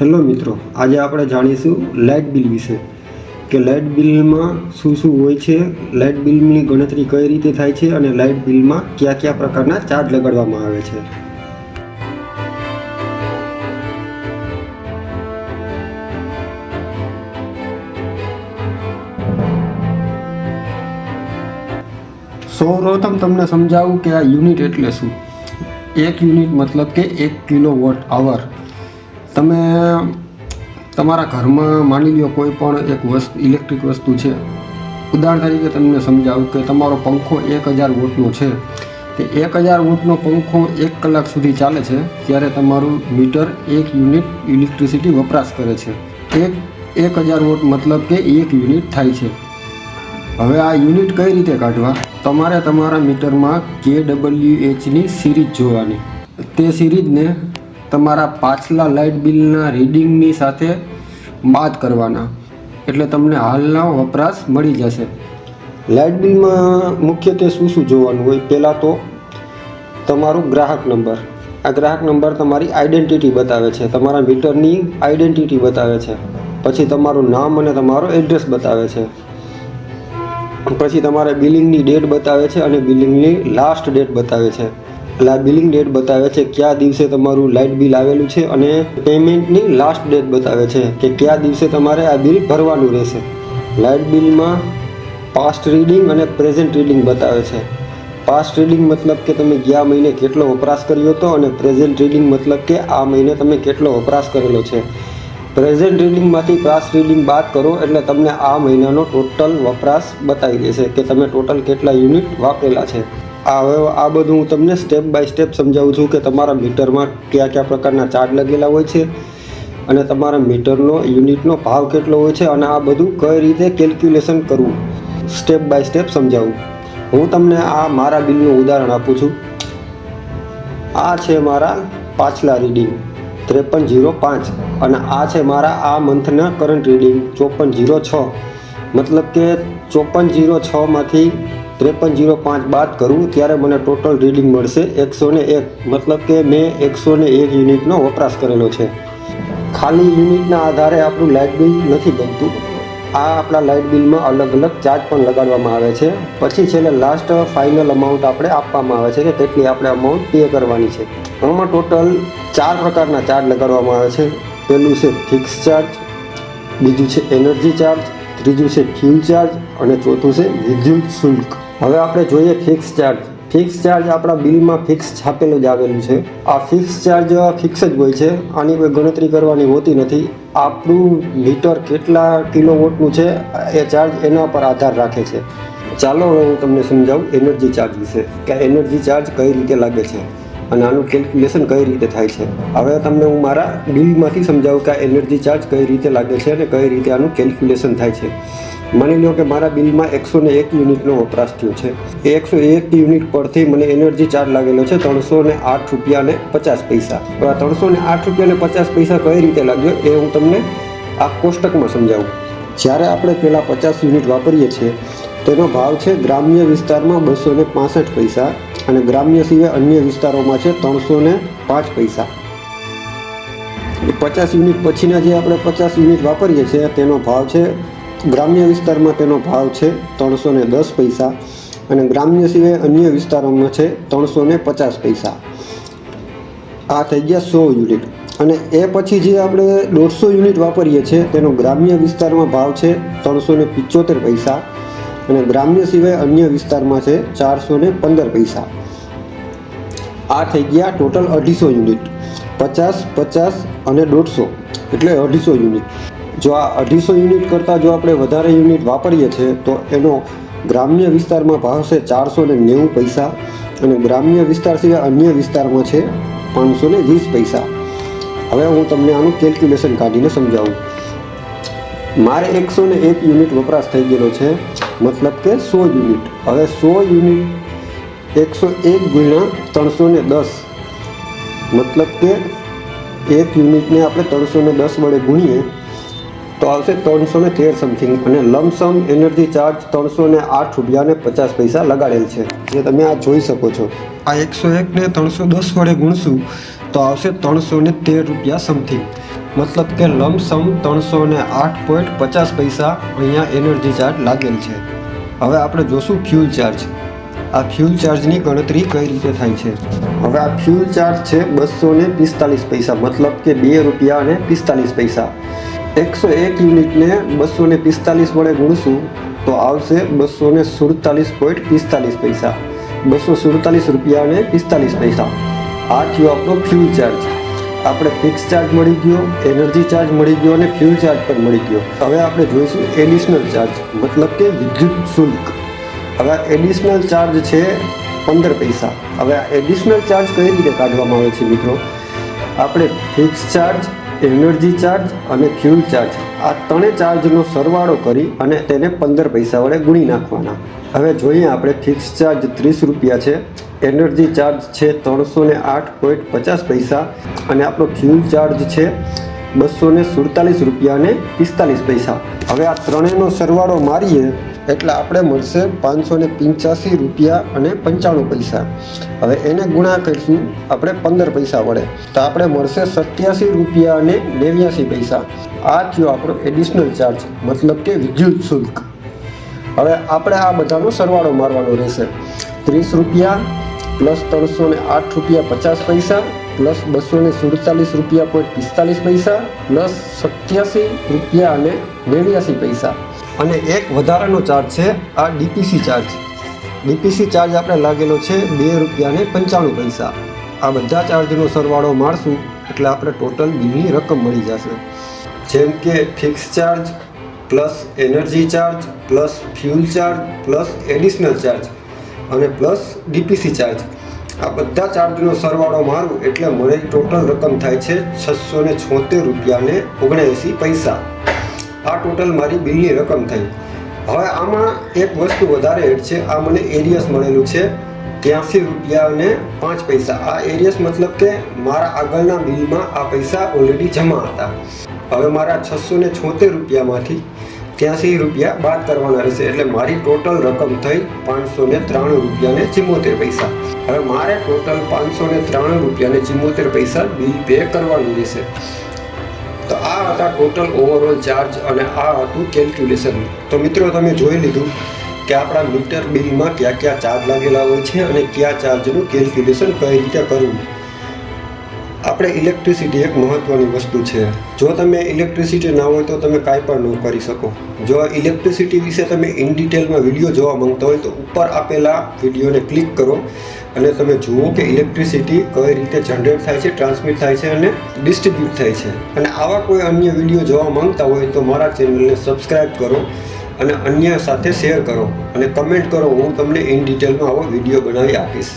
Hello મિત્રો, આજે આપણે જાણીશું લાઇટ બિલ વિશે કે લાઇટ બિલમાં શું શું હોય છે, લાઇટ બિલની ગણતરી કઈ રીતે થાય છે અને લાઇટ બિલમાં કયા કયા પ્રકારના ચાર્જ લગાડવામાં આવે છે. સૌપ્રથમ તમને સમજાવું કે આ યુનિટ એટલે શું? એક યુનિટ મતલબ કે એક કિલો વોટ આવર તમે તમારા ઘરમાં માની લો કોઈ પણ એક વસ્તુ, ઇલેક્ટ્રિક વસ્તુ છે. ઉદાહરણ તરીકે તમને સમજાવું કે તમારો પંખો એક હજાર વોટનો છે. તે એક હજાર વોટનો પંખો એક કલાક સુધી ચાલે છે ત્યારે તમારું મીટર એક યુનિટ ઇલેક્ટ્રિસિટી વપરાશ કરે છે. એક એક હજાર વોટ મતલબ કે એક યુનિટ થાય છે. હવે આ યુનિટ કઈ રીતે કાઢવા? તમારે તમારા મીટરમાં કે ડબલ્યુ એચની સિરીઝ જોવાની. તે સિરીઝને તમારા પાછલા લાઇટ બિલના રીડિંગની સાથે બાદ કરવાના. એટલે તમને હાલના વપરાશ મળી જશે. લાઇટ બિલમાં મુખ્યત્વે શું શું જોવાનું હોય? પહેલાં તો તમારું ગ્રાહક નંબર. આ ગ્રાહક નંબર તમારી આઈડેન્ટિટી બતાવે છે. તમારા મીટરની આઈડેન્ટિટી બતાવે છે. પછી તમારું નામ અને તમારો એડ્રેસ બતાવે છે. પછી તમારે બિલિંગની ડેટ બતાવે છે અને બિલિંગની લાસ્ટ ડેટ બતાવે છે. આ બિલિંગ ડેટ બતાવે છે કયા દિવસે તમારું લાઇટ બિલ આવેલું છે અને પેમેન્ટની લાસ્ટ ડેટ બતાવે છે કે કયા દિવસે તમારે આ બિલ ભરવાનું રહેશે. લાઇટ બિલમાં પાસ્ટ રીડિંગ અને પ્રેઝન્ટ રીડિંગ બતાવે છે. પાસ્ટ રીડિંગ મતલબ કે તમે ગયા મહિને કેટલો વપરાશ કર્યો હતો અને પ્રેઝન્ટ રીડિંગ મતલબ કે આ મહિને તમે કેટલો વપરાશ કરેલો છે. પ્રેઝન્ટ રીડિંગમાંથી પાસ્ટ રીડિંગ બાદ કરો એટલે તમને આ મહિનાનો ટોટલ વપરાશ બતાવી દેશે કે તમે ટોટલ કેટલા યુનિટ વાપરેલા છે. હવે આ બધું હું તમને સ્ટેપ બાય સ્ટેપ સમજાવું છું કે તમારા મીટરમાં કયા કયા પ્રકારના ચાર્જ લગેલા હોય છે અને તમારા મીટરનો, યુનિટનો ભાવ કેટલો હોય છે અને આ બધું કઈ રીતે કેલ્ક્યુલેશન કરવું. સ્ટેપ બાય સ્ટેપ સમજાવું. હું તમને આ મારા બિલનું ઉદાહરણ આપું છું. આ છે મારા પાછલા રીડિંગ ત્રેપન જીરો પાંચ. અને આ છે મારા આ મંથના કરંટ રીડિંગ ચોપન જીરો છ. મતલબ કે ચોપન જીરો છમાંથી ત્રેપન જીરો પાંચ બાદ કરું ત્યારે મને ટોટલ રીડિંગ મળશે એકસો ને એક. મતલબ કે મેં એકસો ને એક યુનિટનો વપરાશ કરેલો છે. ખાલી યુનિટના આધારે આપણું લાઇટ બિલ નથી બનતું. આ આપણા લાઇટ બિલમાં અલગ અલગ ચાર્જ પણ લગાડવામાં આવે છે. પછી છેલ્લે લાસ્ટ ફાઇનલ અમાઉન્ટ આપણે આપવામાં આવે છે કે કેટલી આપણે અમાઉન્ટ પે કરવાની છે. આમાં ટોટલ ચાર પ્રકારના ચાર્જ લગાડવામાં આવે છે. પહેલું છે ફિક્સ ચાર્જ બીજું છે એનર્જી ચાર્જ ત્રીજું છે ફ્યુલ ચાર્જ અને ચોથું છે વિદ્યુત શુલ્ક. હવે આપણે જોઈએ ફિક્સ ચાર્જ ફિક્સ ચાર્જ આપણા બિલમાં ફિક્સ છાપેલું જ આવેલું છે. આ ફિક્સ ચાર્જ ફિક્સ જ હોય છે. આની કોઈ ગણતરી કરવાની હોતી નથી. આપણું મીટર કેટલા કિલો વોટનું છે એ ચાર્જ એના પર આધાર રાખે છે. ચાલો હવે હું તમને સમજાવું એનર્જી ચાર્જ વિશે કે એનર્જી ચાર્જ કઈ રીતે લાગે છે અને આનું કેલ્ક્યુલેશન કઈ રીતે થાય છે. હવે તમને હું મારા બિલમાંથી સમજાવું કે આ એનર્જી ચાર્જ કઈ રીતે લાગે છે અને કઈ રીતે આનું કેલ્ક્યુલેશન થાય છે. માની લો કે મારા બિલમાં એકસો ને એક યુનિટનો વપરાશ થયો છે. એ એકસો એક યુનિટ પરથી મને એનર્જી ચાર્જ લાગેલો છે ત્રણસો ને આઠ રૂપિયા ને પચાસ પૈસા. આ ત્રણસો ને આઠ રૂપિયા ને પચાસ પૈસા કઈ રીતે લાગ્યો એ હું તમને આ કોષ્ટકમાં સમજાવું. જ્યારે આપણે પહેલાં પચાસ યુનિટ વાપરીએ છીએ, તેનો ભાવ છે ગ્રામ્ય વિસ્તારમાં બસો ને પાસઠ પૈસા અને ગ્રામ્ય સિવાય અન્ય વિસ્તારોમાં છે ત્રણસો ને પાંચ પૈસા. પચાસ યુનિટ પછીના જે આપણે પચાસ યુનિટ વાપરીએ છીએ, તેનો ભાવ છે ગ્રામ્ય વિસ્તારમાં તેનો ભાવ છે ત્રણસો ને દસ પૈસા અને ગ્રામ્ય સિવાય અન્ય વિસ્તારોમાં છે ત્રણસો ને પચાસ પૈસા. આ થઈ ગયા સો યુનિટ. અને એ પછી જે આપણે દોઢસો યુનિટ વાપરીએ છીએ, તેનો ગ્રામ્ય વિસ્તારમાં ભાવ છે ત્રણસો ને પિચોતેર પૈસા અને ગ્રામ્ય સિવાય અન્ય વિસ્તારમાં છે ચારસો ને પંદર પૈસા. આ થઈ ગયા ટોટલ અઢીસો યુનિટ. પચાસ પચાસ અને દોઢસો. એટલે અઢીસો યુનિટ. જો આ અઢીસો યુનિટ કરતાં જો આપણે વધારે યુનિટ વાપરીએ છીએ તો એનો ગ્રામ્ય વિસ્તારમાં ભાવ છે ચારસો ને નેવું પૈસા અને ગ્રામ્ય વિસ્તાર સિવાય અન્ય વિસ્તારમાં છે પાંચસો ને વીસ પૈસા. હવે હું તમને આનું કેલ્ક્યુલેશન કાઢીને સમજાવું. મારે એકસો ને એક યુનિટ વપરાશ થઈ ગયેલો છે, મતલબ કે સો યુનિટ. હવે સો યુનિટ એકસો એક ગુણ્યા ત્રણસો ને દસ, મતલબ કે એક યુનિટને આપણે ત્રણસો ને દસ વડે ગુણીએ તો આવશે ત્રણસો ને તેર સમથિંગ અને લમસમ એનર્જી ચાર્જ ત્રણસો ને આઠ રૂપિયાને પચાસ પૈસા લગાડેલ છે. જે તમે આ જોઈ શકો છો. આ એકસો એકને ત્રણસો દસ વડે ગુણશું, તો આવશે ત્રણસો ને તેર રૂપિયા સમથિંગ મતલબ કે લમસમ ત્રણસો ને આઠ પોઈન્ટ પચાસ પૈસા અહીંયા એનર્જી ચાર્જ લાગેલ છે. હવે આપણે જોશું ફ્યુલ ચાર્જ આ ફ્યુલ ચાર્જની ગણતરી કઈ રીતે થાય છે? હવે આ ફ્યુલ ચાર્જ છે બસો ને પિસ્તાલીસ પૈસા, મતલબ કે બે રૂપિયા અને પિસ્તાલીસ પૈસા. એકસો એક યુનિટને બસો ને પિસ્તાલીસ વડે ગુણશું, તો આવશે બસો ને સુડતાલીસ પોઈન્ટ પિસ્તાલીસ પૈસા. બસો સુડતાલીસ રૂપિયા અને પિસ્તાલીસ પૈસા. આ થયો આપણો ફ્યુલ ચાર્જ આપણે ફિક્સ ચાર્જ મળી ગયો એનર્જી ચાર્જ મળી ગયો અને ફ્યુલ ચાર્જ પણ મળી ગયો. હવે આપણે જોઈશું એડિશનલ ચાર્જ મતલબ કે વિદ્યુત શુલ્ક. હવે એડિશનલ ચાર્જ છે પંદર પૈસા. હવે આ એડિશનલ ચાર્જ કઈ રીતે કાઢવામાં આવે છે મિત્રો? આપણે ફિક્સ ચાર્જ એનર્જી ચાર્જ અને ફ્યુલ ચાર્જ. આ ત્રણે ચાર્જનો સરવાળો કરી અને તેને પંદર પૈસા વડે ગુણી નાખવાના. હવે જોઈએ આપણે ફિક્સ ચાર્જ ત્રીસ રૂપિયા છે. એનર્જી ચાર્જ છે ત્રણસો ને આઠ પોઈન્ટ પચાસ પૈસા અને આપણો ફ્યુલ ચાર્જ છે બસો સુડતાલીસ રૂપિયા ને પિસ્તાલીસ પૈસા. હવે આ ત્રણેયનો સરવાળો મારીએ એટલે આપણે મળશે પાંચસો ને પંચ્યાસી રૂપિયા અને પંચાણું પૈસા. હવે એને ગુણા કરીશું, આપણે પંદર પૈસા વડે. તો આપણે મળશે સત્યાસી રૂપિયા અને નેવ્યાસી પૈસા. આ થયો આપણો એડિશનલ ચાર્જ મતલબ કે વિદ્યુત શુલ્ક. હવે આપણે આ બધાનો સરવાળો મારવાનો રહેશે. ત્રીસ રૂપિયા, પ્લસ ત્રણસો ને આઠ રૂપિયા પચાસ પૈસા, પ્લસ બસો ને સુડતાલીસ રૂપિયા પોઈન્ટ પિસ્તાલીસ પૈસા, પ્લસ સત્યાસી રૂપિયા અને નેવ્યાસી પૈસા. અને એક વધારાનો ચાર્જ છે, આ ડીપીસી ચાર્જ ડીપીસી ચાર્જ આપણે લાગેલો છે બે રૂપિયાને પંચાણું પૈસા. આ બધા ચાર્જનો સરવાળો મારશું, એટલે આપણે ટોટલ બિલની રકમ મળી જશે. જેમ કે fix charge plus energy charge plus fuel charge plus additional charge અને પ્લસ ડીપીસી ચાર્જ આ બધા ચાર્જનો સરવાળો મારું, એટલે મને ટોટલ રકમ થાય છે છસો ને છોતેર રૂપિયાને ઓગણએંસી પૈસા. આ ટોટલ મારી બિલની રકમ થઈ. હવે આમાં એક વસ્તુ વધારે હેડ છે. આ મને એરિયસ મળેલું છે ત્યાંસી રૂપિયા અને પાંચ પૈસા. આ એરિયસ મતલબ કે મારા આગળના બિલમાં આ પૈસા ઓલરેડી જમા હતા. હવે મારા છસો ને છોતેર રૂપિયામાંથી ત્યાંસી રૂપિયા બાદ કરવાના રહેશે. એટલે મારી ટોટલ રકમ થઈ પાંચસો ને ત્રાણું રૂપિયા ને ચિમ્મોતેર પૈસા. હવે મારે ટોટલ પાંચસો ને ત્રાણું રૂપિયા ને ચિમોતેર પૈસા બિલ પે કરવાનું રહેશે. તો આ હતા ટોટલ ઓવરઓલ ચાર્જ અને આ હતું કેલ્ક્યુલેશન તો મિત્રો તમે જોઈ લીધું કે આપણા મીટર બિલમાં કયા કયા ચાર્જ લાગેલા હોય છે અને કયા ચાર્જનું કેલ્ક્યુલેશન કઈ રીતે કરવું. આપણે ઇલેક્ટ્રિસિટી એક મહત્ત્વની વસ્તુ છે. જો તમે ઇલેક્ટ્રિસિટી ના હોય તો તમે કાંઈ પણ ન કરી શકો. જો ઇલેક્ટ્રિસિટી વિશે તમે ઇન ડિટેલમાં વીડિયો જોવા માંગતા હોય તો ઉપર આપેલા વિડીયોને ક્લિક કરો અને તમે જુઓ કે ઇલેક્ટ્રિસિટી કઈ રીતે જનરેટ થાય છે ટ્રાન્સમિટ થાય છે અને ડિસ્ટ્રીબ્યુટ થાય છે. અને આવા કોઈ અન્ય વીડિયો જોવા માંગતા હોય તો મારા ચેનલને સબસ્ક્રાઈબ કરો અને અન્ય સાથે શેર કરો અને કમેન્ટ કરો, હું તમને ઇન ડિટેલમાં આવો વીડિયો બનાવી આપીશ.